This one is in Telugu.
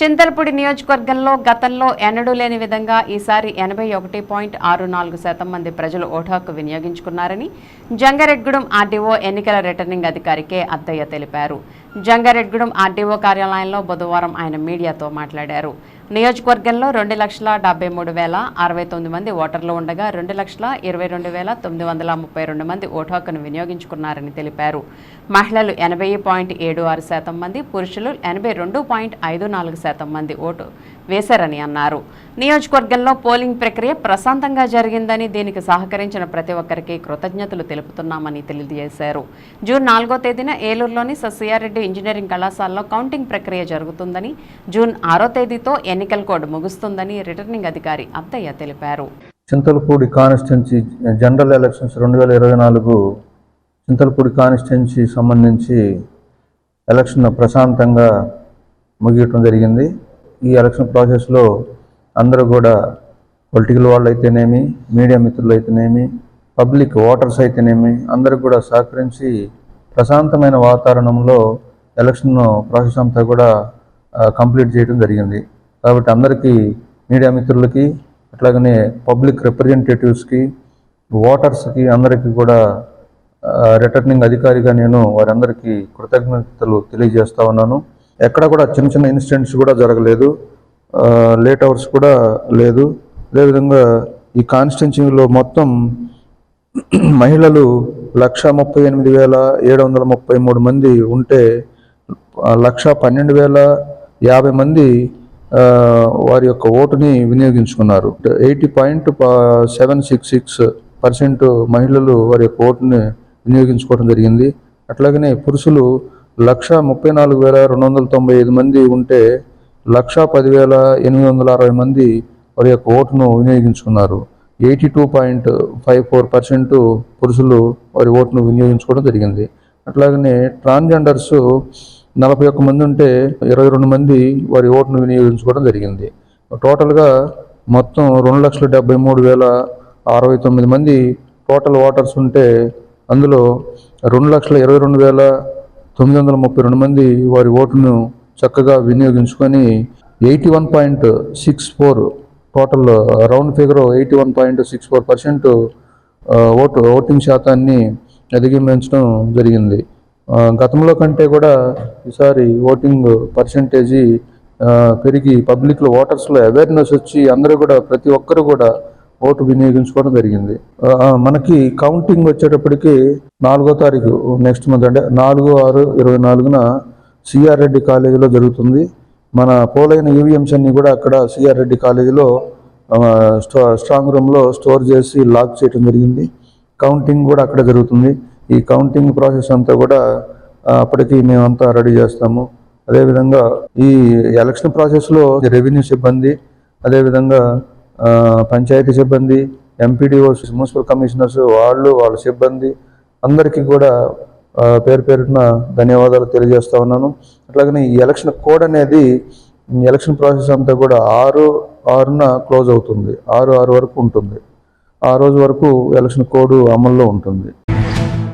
చింతలపూడి నియోజకవర్గంలో గతంలో ఎన్నడూ లేని విధంగా ఈసారి ఎనభై ఒకటి పాయింట్ ఆరు నాలుగు శాతం మంది ప్రజలు ఓటాకు వినియోగించుకున్నారని జంగారెడ్గూడెం ఆర్డీఓ ఎన్నికల రిటర్నింగ్ అధికారి కె అద్దయ్య తెలిపారు. జంగారెడ్గూడెం ఆర్డీఓ కార్యాలయంలో బుధవారం ఆయన మీడియాతో మాట్లాడారు. నియోజకవర్గంలో రెండు లక్షల డెబ్బై మూడు వేల అరవై తొమ్మిది మంది ఓటర్లు ఉండగా రెండు లక్షల ఇరవై రెండు వేల తొమ్మిది వందల ముప్పై రెండు మంది ఓటు హక్కును వినియోగించుకున్నారని తెలిపారు. మహిళలు ఎనభై పాయింట్ ఏడు ఆరు శాతం మంది పురుషులు ఎనభై రెండు పాయింట్ ఐదు నాలుగు శాతం మంది ఓటు వేశారని అన్నారు. నియోజకవర్గంలో పోలింగ్ ప్రక్రియ ప్రశాంతంగా జరిగిందని దీనికి సహకరించిన ప్రతి ఒక్కరికి కృతజ్ఞతలు తెలుపుతున్నామని తెలియజేశారు. జూన్ నాలుగో తేదీన ఏలూరులోని సస్యారెడ్డి ఇంజనీరింగ్ కళాశాలలో కౌంటింగ్ ప్రక్రియ జరుగుతుందని జూన్ ఆరో తేదీతో ఎన్నికల కోడ్ ముగుస్తుందని రిటర్నింగ్ అధికారి అద్దయ్య తెలిపారు. చింతలపూడి కాన్స్టిట్యున్సీ జనరల్ ఎలక్షన్స్ రెండు వేల ఇరవై నాలుగు చింతలపూడి కాన్స్టిట్యున్సీ సంబంధించి ఎలక్షన్ ప్రశాంతంగా ముగియటం జరిగింది. ఈ ఎలక్షన్ ప్రాసెస్లో అందరూ కూడా పొలిటికల్ వాళ్ళు అయితేనేమి మీడియా మిత్రులు అయితేనేమి పబ్లిక్ ఓటర్స్ అయితేనేమి అందరూ కూడా సహకరించి ప్రశాంతమైన వాతావరణంలో ఎలక్షన్ ప్రాసెస్ అంతా కూడా కంప్లీట్ చేయడం జరిగింది. కాబట్టి అందరికీ మీడియా మిత్రులకి అట్లాగనే పబ్లిక్ రిప్రజెంటేటివ్స్కి ఓటర్స్కి అందరికీ కూడా రిటర్నింగ్ అధికారిగా నేను వారందరికీ కృతజ్ఞతలు తెలియజేస్తా ఉన్నాను. ఎక్కడ కూడా చిన్న చిన్న ఇన్సిడెంట్స్ కూడా జరగలేదు. లేట్ అవర్స్ కూడా లేదు. అదేవిధంగా ఈ కాన్స్టిట్యూన్సీలో మొత్తం మహిళలు లక్ష ముప్పై ఎనిమిది వేల ఏడు వందల ముప్పై మూడు మంది ఉంటే లక్ష పన్నెండు వేల యాభై మంది వారి యొక్క ఓటుని వినియోగించుకున్నారు. Eighty point seven six six percent మహిళలు వారి యొక్క ఓటుని వినియోగించుకోవడం జరిగింది. అట్లాగనే పురుషులు లక్ష ముప్పై నాలుగు వేల రెండు వందల తొంభై ఐదు మంది ఉంటే లక్ష పదివేల ఎనిమిది వందల అరవై మంది వారి యొక్క ఓటును వినియోగించుకున్నారు. Eighty two point five four percent పురుషులు వారి ఓటును వినియోగించుకోవడం జరిగింది. అట్లాగనే ట్రాన్స్జెండర్స్ నలభై ఒక్క మంది ఉంటే ఇరవై రెండు మంది వారి ఓటును వినియోగించుకోవడం జరిగింది. టోటల్గా మొత్తం రెండు లక్షల డెబ్బై మూడు వేల అరవై తొమ్మిది మంది టోటల్ ఓటర్స్ ఉంటే అందులో రెండు లక్షల ఇరవై రెండు వేల తొమ్మిది వందల ముప్పై రెండు మంది వారి ఓటును చక్కగా వినియోగించుకొని eighty one point six four total round figure eighty one point six four percent vote voting శాతాన్ని అధిగమించడం జరిగింది. గతంలో కంటే కూడా ఈసారి ఓటింగ్ పర్సంటేజీ పెరిగి పబ్లిక్లో ఓటర్స్లో అవేర్నెస్ వచ్చి అందరూ కూడా ప్రతి ఒక్కరు కూడా ఓటు వినియోగించుకోవడం జరిగింది. మనకి కౌంటింగ్ వచ్చేటప్పటికి నాలుగో తారీఖు నెక్స్ట్ మంత్ అంటే నాలుగు ఆరు ఇరవై నాలుగున సిఆర్ రెడ్డి కాలేజీలో జరుగుతుంది. మన పోలైన ఈవీఎంస్ అన్ని కూడా అక్కడ సిఆర్ రెడ్డి కాలేజీలో స్టో స్ట్రాంగ్ రూమ్లో స్టోర్ చేసి లాక్ చేయడం జరిగింది. కౌంటింగ్ కూడా అక్కడ జరుగుతుంది. ఈ కౌంటింగ్ ప్రాసెస్ అంతా కూడా అప్పటికి మేమంతా రెడీ చేస్తాము. అదేవిధంగా ఈ ఎలక్షన్ ప్రాసెస్లో రెవెన్యూ సిబ్బంది అదేవిధంగా పంచాయతీ సిబ్బంది ఎంపీడీఓస్ మున్సిపల్ కమిషనర్స్ వాళ్ళు వాళ్ళ సిబ్బంది అందరికీ కూడా పేరు పేరున ధన్యవాదాలు తెలియజేస్తూ ఉన్నాను. అట్లాగనే ఈ ఎలక్షన్ కోడ్ అనేది ఎలక్షన్ ప్రాసెస్ అంతా కూడా ఆరు ఆరున క్లోజ్ అవుతుంది. ఆరు ఆరు వరకు ఉంటుంది. ఆ రోజు వరకు ఎలక్షన్ కోడ్ అమల్లో ఉంటుంది.